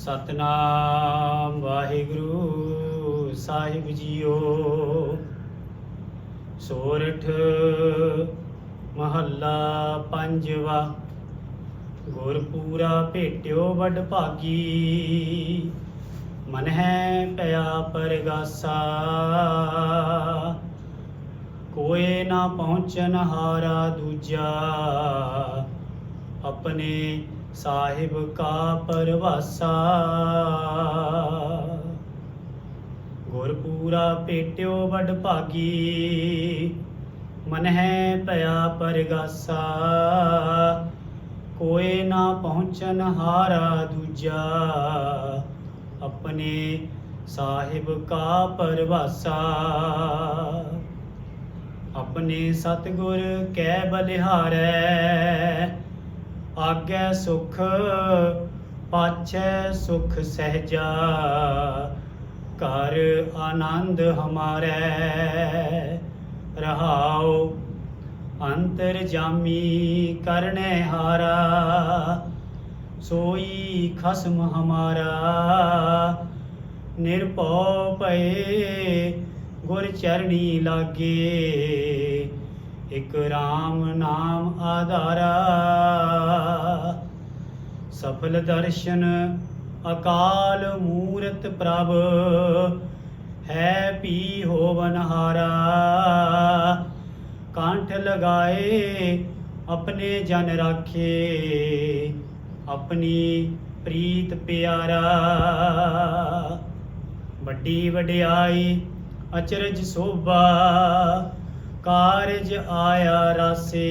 ਸਤਨਾਮ ਵਾਹਿਗੁਰੂ, ਸਾਹਿਬ ਜੀਓ। ਸੋਰਠ ਮਹੱਲਾ ਪੰਜਵਾ, ਗੁਰਪੂਰਾ ਭੇਟਿਓ ਵੱਡ ਭਾਗੀ। ਮਨ ਹੈ ਪਿਆ ਪਰਗਾਸਾ। ਕੋਏ ਨਾ ਪਹੁੰਚਨ ਹਾਰਾ ਦੂਜਾ। ਆਪਣੇ ਸਾਹਿਬ ਕਾ ਪਰਵਾਸਾ। ਗੁਰਪੂਰਾ ਪੇਟਿਓ ਵੱਡ ਭਾਗੀ ਮਨ ਹੈ ਪਿਆ ਪਰਗਾਸਾ। ਕੋਏ ਨਾ ਪਹੁੰਚਨ ਹਾਰਾ ਦੂਜਾ, ਆਪਣੇ ਸਾਹਿਬ ਕਾ ਪਰਵਾਸਾ। ਆਪਣੇ ਸਤਿਗੁਰ ਕੈ ਬਲਿਹਾਰੈ ਆਗੈ ਸੁਖ, ਪਾਛੈ ਸੁਖ ਸਹਜਾ। ਕਰ ਆਨੰਦ ਹਮਾਰੈ, ਰਹਾਉ ਅੰਤਰ ਜਾਮੀ ਕਰਨੇ ਹਾਰਾ। ਸੋਈ ਖਸਮ ਹਮਾਰਾ, ਨਿਰਭਉ ਭਏ ਗੁਰ ਚਰਣੀ ਲਾਗੇ। ਇਕ RAM ਨਾਮ ਆਧਾਰਾ। ਸਫਲ ਦਰਸ਼ਨ ਅਕਾਲ ਮੂਰਤ ਪ੍ਰਭ, ਹੈ ਪੀ ਹੋਵਨ ਹਾਰਾ। ਕੰਠ ਲਗਾਏ ਆਪਣੇ ਜਨ ਰਾਖੇ, ਆਪਣੀ ਪ੍ਰੀਤ ਪਿਆਰਾ। ਵੱਡੀ ਵਡਿਆਈ ਅਚਰਜ ਸੋਭਾ, ਕਾਰਜ ਆਇਆ ਰਾਸੇ।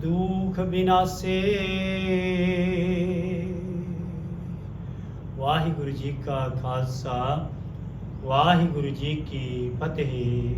ਦੁਖ ਬਿਨਾਸੇ। ਵਾਹਿਗੁਰੂ ਜੀ ਕਾ ਖਾਲਸਾ ਵਾਹਿਗੁਰੂ ਜੀ ਕੀ ਫਤਿਹ।